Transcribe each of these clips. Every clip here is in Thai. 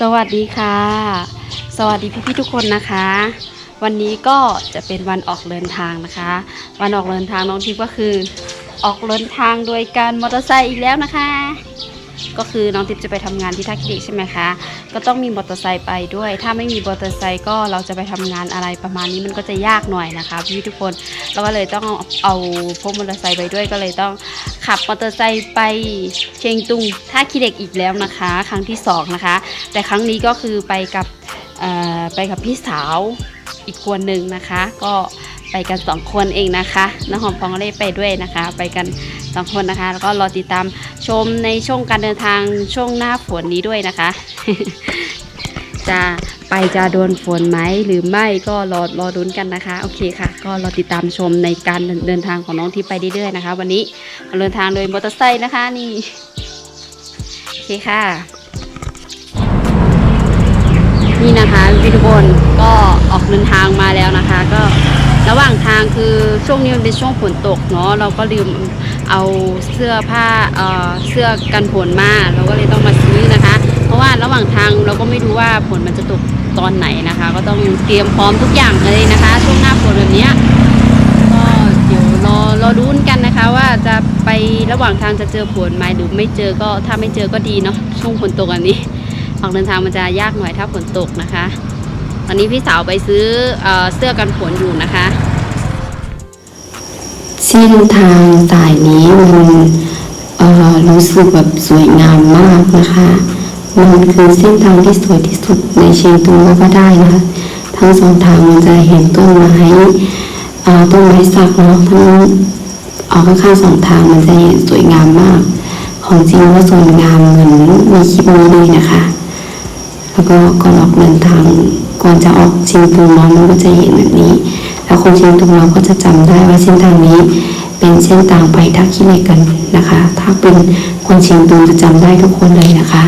สวัสดีค่ะ สวัสดีพี่ๆทุกคนนะคะ วันนี้ก็จะเป็นวันออกเดินทางนะคะ วันออกเดินทางน้องทิพย์ก็คือ ออกเดินทางโดยการมอเตอร์ไซค์อีกแล้วนะคะ ก็คือน้องทิพย์จะไปทำงานที่ท่าขี้เหล็กใช่ไหมคะ ก็ต้องมีมอเตอร์ไซค์ไปด้วย ถ้าไม่มีมอเตอร์ไซค์ก็เราจะไปทำงานอะไรประมาณนี้มันก็จะยากหน่อยนะคะพี่ทุกคนเราก็เลยต้องเอาพวกมอเตอร์ไซค์ไปด้วยก็เลยต้องขับมอเตอร์ไซค์ไปเชียงตุงท่าขี้เหล็กอีกแล้วนะคะ ครั้งที่สองนะคะ แต่ครั้งนี้ก็คือไปกับไปกับพี่สาวอีกคนหนึ่งนะคะ ก็ ไปกันสองคนเองนะคะน้องหอมฟองก็ได้ไปด้วยนะคะ ไปกันสองคนนะคะ แล้วก็รอติดตามชมในช่วงการเดินทางช่วงหน้าฝนนี้ด้วยนะคะ จะไปจะโดนฝนไหมหรือไม่ก็รอรอรุ้นกันนะคะ โอเคค่ะ ก็รอติดตามชมในการเดินทางของน้องที่ไปเรื่อยๆนะคะ วันนี้เดินทางโดยมอเตอร์ไซค์นะคะนี่โอเคค่ะนี่นะคะพี่ทุกคนก็ออกเดินทางมาแล้วนะคะ ก็ ระหว่างทางคือช่วงนี้มันเป็นช่วงฝนตกเนาะเราก็ลืมเอาเสื้อผ้าเอ่อเสื้อกันฝนมาเราก็เลยต้องมาซื้อนะคะ เพราะว่าระหว่างทางเราก็ไม่รู้ว่าฝนมันจะตกตอนไหนนะคะ ก็ต้องเตรียมพร้อมทุกอย่างเลยนะคะ ช่วงหน้าฝนแบบนี้ก็เดี๋ยวรอรอรุ้นกันนะคะ ว่าจะไประหว่างทางจะเจอฝนไหมหรือไม่เจอก็ถ้าไม่เจอก็ดีเนาะช่วงฝนตกอันนี้ออกเดินทางมันจะยากหน่อยถ้าฝนตกนะคะ อนนี้พี่สาวไปซื้อเอเสื้อกันฝนอยู่นะคะเส้นทางสายนี้มันรู้สึกแบบสวยงามมากนะคะ มันคือเส้นทางที่สวยที่สุดในเชียงตุงก็ได้นะคะ ทั้งสองทางมันจะเห็นต้นไม้ต้นไม้สักเนาะทั้งออกข้างสองทางมันจะเห็นสวยงามมาก ของจริงก็สวยงามเหมือนในคลิปนี้เลยนะคะ แล้วก็ก่อนออกเดินทาง ก่อนจะออกชิงตุงเนาะมันก็จะเห็นแบบนี้ แล้วคนชิงตุงเราก็จะจำได้ว่าเส้นทางนี้เป็นเส้นทางไปท่าขี้เหล็กกันนะคะ ถ้าเป็นคนชิงตุงจะจำได้ทุกคนเลยนะคะ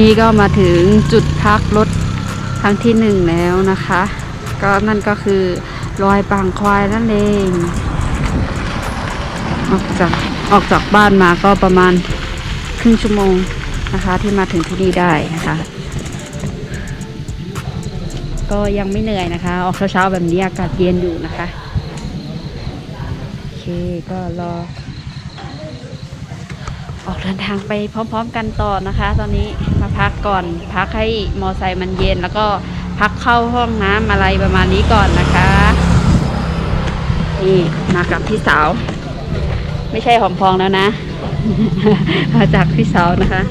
นี้ก็มาถึงจุดพักรถครั้งที่หนึ่งแล้วนะคะ ก็นั่นก็คือรอยปางควายนั่นเองออกจากออกจากบ้านมาก็ประมาณครึ่งชั่วโมงนะคะ ที่มาถึงที่นี่ได้นะคะ ก็ยังไม่เหนื่อยนะคะ ออกเช้าๆแบบนี้อากาศเย็นอยู่นะคะโอเคก็รอออกเดินทางไปพร้อม ๆ กันต่อนะคะ ตอนนี้ พักก่อน พักให้มอไซค์มันเย็น แล้วก็พักเข้าห้องน้ำอะไรประมาณนี้ก่อนนะคะนี่มากับพี่สาว ไม่ใช่หอมพองแล้วนะ มาจากพี่สาวนะคะ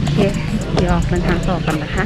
โอเคเดี๋ยวออกเดินทางต่อกันนะคะ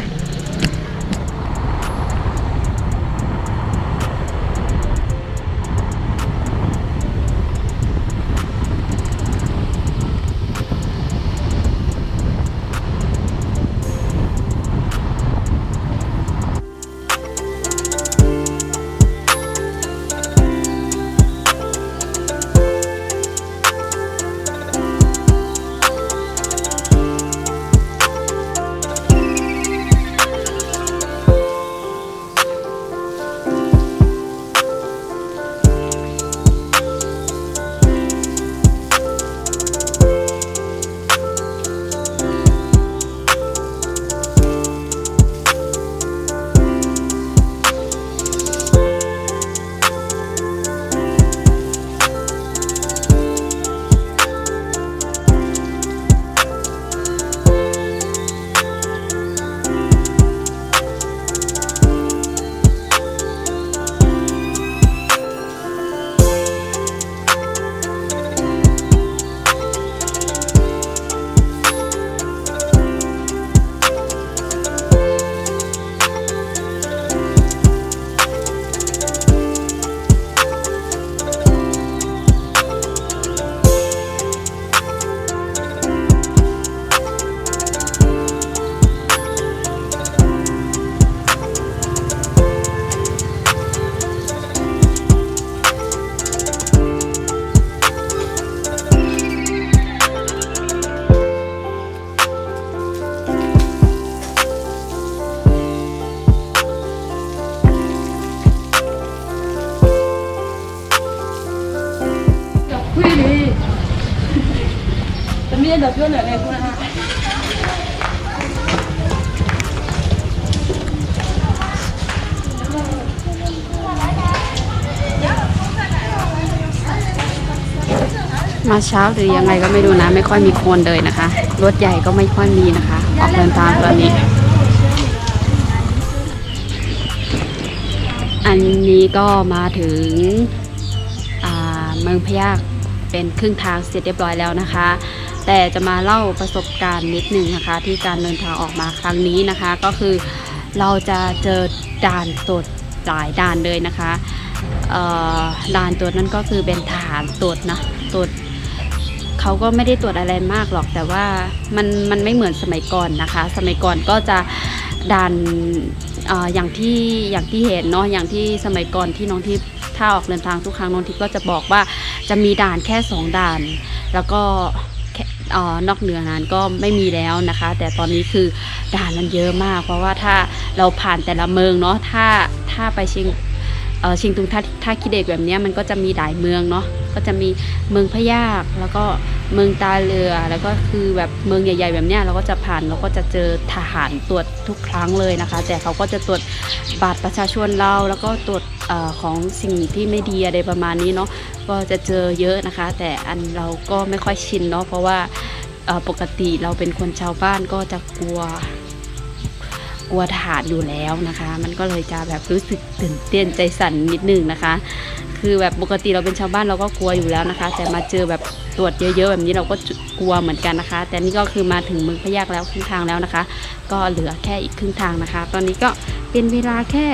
ได้เดือดร้อเลยคุณนะคะมาเช้าหรือยังไงก็ไม่รู้นะ ไม่ค่อยมีคนเลยนะคะ รถใหญ่ก็ไม่ค่อยมีนะคะ ออกเดินทางตอนนี้ อันนี้ก็มาถึงเมืองพยากเป็นครึ่งทางเสร็จเรียบร้อยแล้วนะคะ แต่จะมาเล่าประสบการณ์นิดนึงนะคะ ที่การเดินทางออกมาครั้งนี้นะคะ ก็คือเราจะเจอด่านตรวจหลายด่านเลยนะคะด่านตรวจนั่นก็คือเป็นทหารตรวจนะตรวจเขาก็ไม่ได้ตรวจอะไรมากหรอก แต่ว่ามันมันไม่เหมือนสมัยก่อนนะคะ สมัยก่อนก็จะด่านออย่างที่อย่างที่เห็นเนาะอย่างที่สมัยก่อนที่น้องทิพย์ถ้าออกเดินทางทุกครั้งน้องทิพย์ก็จะบอกว่าจะมีด่านแค่สองด่าน แล้วก็ ออนอกเหนือนั้นก็ไม่มีแล้วนะคะ แต่ตอนนี้คือด่านมันเยอะมาก เพราะว่าถ้าเราผ่านแต่ละเมืองเนาะถ้าถ้าไปเชียงเออเชียงตุงท่าท่าคิเดกแบบนี้มันก็จะมีหลายเมืองเนาะ ก็จะมีเมืองพะยากแล้วก็เมืองตาเรือ แล้วก็คือแบบเมืองใหญ่ ๆ แบบเนี้ยเราก็จะผ่านเราก็จะเจอทหารตรวจทุกครั้งเลยนะคะ แต่เขาก็จะตรวจบัตรประชาชนเราแล้วก็ตรวจอของสิ่งที่ไม่ดีอะไรประมาณนี้เนาะก็จะเจอเยอะนะคะ แต่อันเราก็ไม่ค่อยชินเนาะเพราะว่าปกติเราเป็นคนชาวบ้านก็จะกลัว กลัวทหารอยู่แล้วนะคะ มันก็เลยจะแบบรู้สึกตื่นเต้นใจสั่นนิดนึงนะคะ คือแบบปกติเราเป็นชาวบ้านเราก็กลัวอยู่แล้วนะคะ แต่มาเจอแบบตรวจเยอะๆแบบนี้เราก็กลัวเหมือนกันนะคะ แต่นี่ก็คือมาถึงเมืองพะยากแล้วครึ่งทางแล้วนะคะ ก็เหลือแค่อีกครึ่งทางนะคะ ตอนนี้ก็เป็นเวลาแค่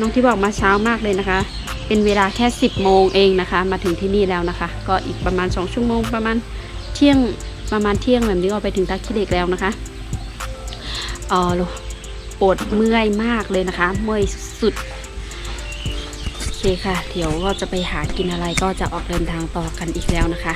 น้องที่บอกมาเช้ามากเลยนะคะ เป็นเวลาแค่ 10 โมงเองนะคะ มาถึงที่นี่แล้วนะคะ ก็อีกประมาณ 2 ชั่วโมงประมาณเที่ยงประมาณเที่ยงแบบนี้ก็ไปถึงทักขี้เหล็กแล้วนะคะอ๋อ ปวดเมื่อยมากเลยนะคะ เมื่อยสุดโอเคค่ะ เดี๋ยวก็จะไปหากินอะไรก็จะออกเดินทางต่อกันอีกแล้วนะคะ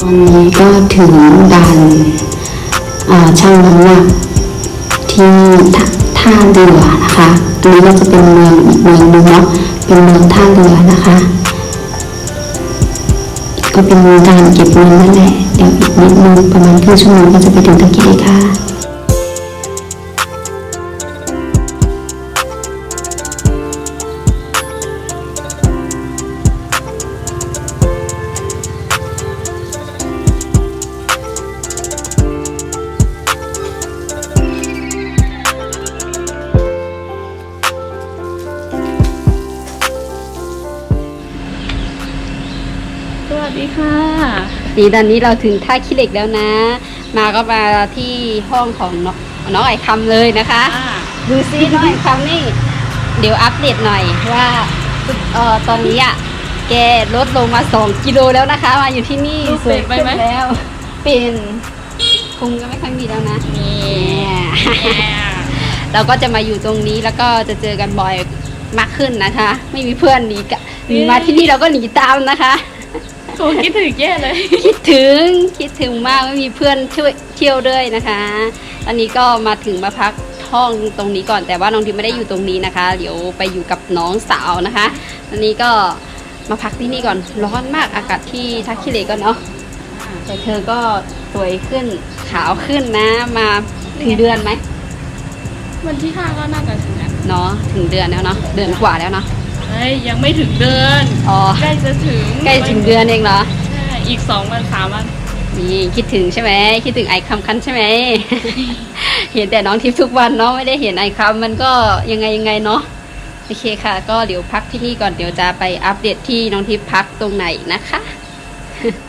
ตอนนี้ก็ถึงด่านอ่าช่างน้ำหนักที่ ท่าเรือนะคะตรงนี้ก็จะเป็นเมืองอีกเมืองหนึงเนาะเป็นเมืองท่าเรือนะคะ ก็เป็นการเก็บเงินนั่นแหละเดี๋ยวอีกนิดนึงประมาณครึ่งชั่วโมงก็จะไปถึงตะกี้ค่ะ นี่ตอนนี้เราถึงท่าขี้เหล็กแล้วนะ มาก็มาที่ห้องของน้องน้องไอคำเลยนะคะ ดูซิน้องไอคำนี่ เดี๋ยวอัปเดตหน่อยว่าเอ่อตอนนี้อะแกลดลงมา 2 กิโลแล้วนะคะ มาอยู่ที่นี่ดูเปลี่ยนไปไหมสวยขึ้แล้ว เป็นพุงก็ไม่ค่อยมีแล้วนะนี่เนี่ยเราก็จะมาอยู่ตรงนี้แล้วก็จะเจอกันบ่อยมากขึ้นนะคะ ไม่มีเพื่อนหนีกะหนีมาที่นี่เราก็หนีตามนะคะ โอ้คิดถึงแย่เลย คิดถึงคิดถึงมากไม่มีเพื่อนช่วยเที่ยวด้วยนะคะ ตอนนี้ก็มาถึงมาพักห้องตรงนี้ก่อนแต่ว่าน้องทิพย์ไม่ได้อยู่ตรงนี้นะคะ เดี๋ยวไปอยู่กับน้องสาวนะคะ ตอนนี้ก็มาพักที่นี่ก่อนร้อนมากอากาศที่ทักคิเลก็เนาะแต่เธอก็สวยขึ้นขาวขึ้นนะ มาถึงเดือนไหมวันที่ห้าก็น่าจะถึงอะเนาะถึงเดือนแล้วเนาะเดือนกว่าแล้วเนาะ เฮ้ยยังไม่ถึงเดือนอ๋อ ใกล้จะถึงใกล้ถึงเดือนเองเหรอ ใช่อีกสองวันสามวัน นี่คิดถึงใช่ไหมคิดถึงไอคำคันใช่ไหม เห็นแต่น้องทิพย์ทุกวันเนาะไม่ได้เห็นไอคำมันก็ยังไงยังไงเนาะโอเคค่ะ ก็เดี๋ยวพักที่นี่ก่อนเดี๋ยวจะไปอัปเดตที่น้องทิพย์พักตรงไหนนะคะค่ะ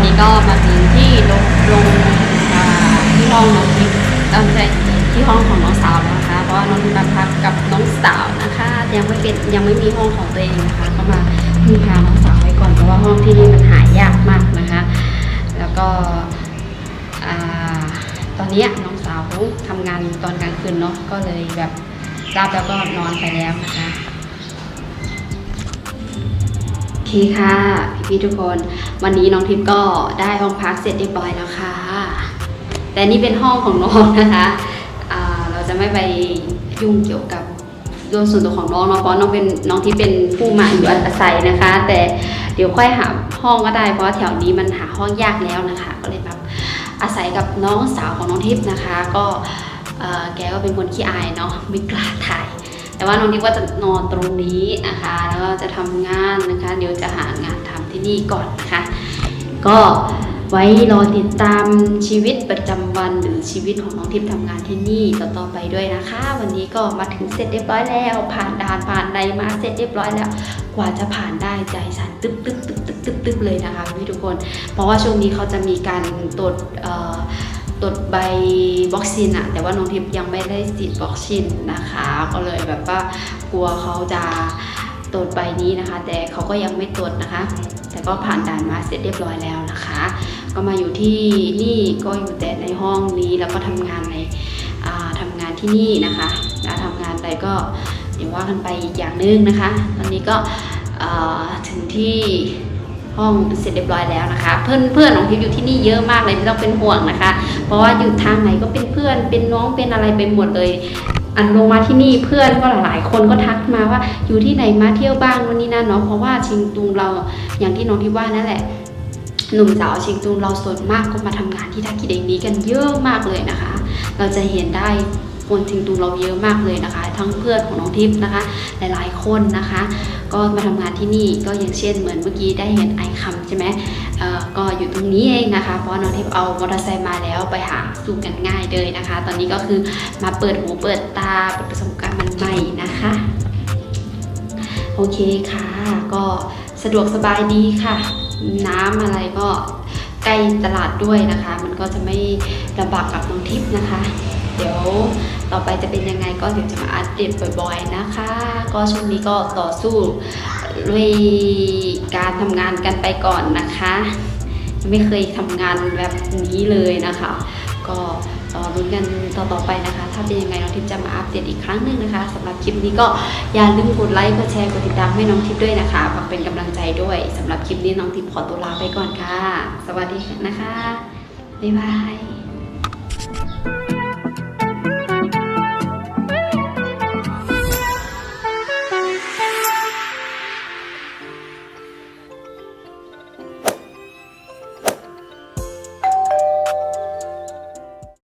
อนนี้ก็มาถึงที่ลงลงที่ห้องน้องทิพย์เออไม่ใช่ที่ห้องของน้องสาวแล้วนะคะ เพราะว่าน้องทิพย์มาพักกับน้องสาวนะคะ ยังไม่เป็นยังไม่มีห้องของตัวเองนะคะ ก็มาพึ่งพาน้องสาวไว้ก่อนเพราะว่าห้องที่นี่มันหายากมากนะคะ แล้วก็อ่าตอนนี้น้องสาวทำงานตอนกลางคืนเนาะก็เลยแบบรับแล้วก็นอนไปแล้วนะคะ เคค่ะ พี่ๆทุกคน วันนี้น้องทิพย์ก็ได้ห้องพักเสร็จเรียบร้อยแล้วค่ะ แต่นี่เป็นห้องของน้องนะคะอ่าเราจะไม่ไปยุ่งเกี่ยวกับเรื่องส่วนตัวของน้องเนาะเพราะน้องเป็นน้องที่เป็นผู้มาอยู่อาศัยนะคะ แต่เดี๋ยวค่อยหาห้องก็ได้เพราะว่าแถวนี้มันหาห้องยากแล้วนะคะ ก็เลยแบบอาศัยกับน้องสาวของน้องทิพย์นะคะ ก็แกก็เป็นคนขี้อายเนาะไม่กล้าถ่าย แต่ว่าน้องทิพย์ก็จะนอนตรงนี้นะคะ แล้วก็จะทำงานนะคะ เดี๋ยวจะหางานทำที่นี่ก่อนนะคะ ก็ไว้รอติดตามชีวิตประจำวันหรือชีวิตของน้องทิพย์ทำงานที่นี่ต่อๆไปด้วยนะคะ วันนี้ก็มาถึงเสร็จเรียบร้อยแล้ว ผ่านด่านผ่านใดมาเสร็จเรียบร้อยแล้ว กว่าจะผ่านได้ใจสั่นตึ๊บตึ๊บตึ๊บตึ๊บตึ๊บเลยนะคะพี่ทุกคน เพราะว่าช่วงนี้เขาจะมีการตรวจ ตรวจใบวัคซีนอะแต่ว่าน้องทิพย์ยังไม่ได้ฉีดวัคซีนนะคะ ก็เลยแบบว่ากลัวเขาจะตรวจใบนี้นะคะ แต่เขาก็ยังไม่ตรวจนะคะ แต่ก็ผ่านด่านมาเสร็จเรียบร้อยแล้วนะคะ ก็มาอยู่ที่นี่ก็อยู่แต่ในห้องนี้แล้วก็ทำงานในอ่าทำงานที่นี่นะคะแล้วทำงานไปก็เดี๋ยวว่ากันไปอีกอย่างหนึงนะคะ ตอนนี้ก็ถึงที่ห้องเสร็จเรียบร้อยแล้วนะคะ เพื่อนเพื่อนของทิพย์อยู่ที่นี่เยอะมากเลยไม่ต้องเป็นห่วงนะคะ เพราะว่าอยู่ทางไหนก็เป็นเพื่อนเป็นน้องเป็นอะไรไปหมดเลย อันลงมาที่นี่เพื่อนก็หลาย ๆ คนก็ทักมาว่าอยู่ที่ไหนมาเที่ยวบ้างวันนี้นั่นเนาะเพราะว่าชิงตุงเราอย่างที่น้องที่ว่านั่นแหละหนุ่มสาวชิงตุงเราส่วนมากก็มาทำงานที่ท่ากีเดงนี้กันเยอะมากเลยนะคะ เราจะเห็นได้คนชิงตุงเราเยอะมากเลยนะคะ ทั้งเพื่อนของน้องทิพย์นะคะ หลายๆคนนะคะ ก็มาทำงานที่นี่ก็อย่างเช่นเหมือนเมื่อกี้ได้เห็นไอคัมใช่ไหม อยู่ตรงนี้เองนะคะ เพราะน้องทิพย์เอามอเตอร์ไซค์มาแล้วไปหาสู่กันง่ายเลยนะคะ ตอนนี้ก็คือมาเปิดหูเปิดตาเปิดประสบการณ์มันใหม่นะคะ โอเคค่ะ ก็สะดวกสบายดีค่ะ น้ำอะไรก็ใกล้ตลาดด้วยนะคะ มันก็จะไม่ลำบากกับน้องทิพย์นะคะ เดี๋ยวต่อไปจะเป็นยังไงก็เดี๋ยวจะมาอัปเดตบ่อยๆนะคะ ก็ช่วงนี้ก็ต่อสู้ด้วยการทำงานกันไปก่อนนะคะ ไม่เคยทำงานแบบนี้เลยนะคะ ก็รอรุ้นกันต่อๆไปนะคะ ถ้าเป็นยังไงน้องทิพย์จะมาอัปเดตอีกครั้งหนึ่งนะคะสำหรับคลิปนี้ก็อย่าลืมกดไลค์กดแชร์กดติดตามให้น้องทิพย์ด้วยนะคะฝากเป็นกำลังใจด้วยสำหรับคลิปนี้น้องทิพย์ขอตัวลาไปก่อนค่ะ สวัสดีนะคะบ๊ายบาย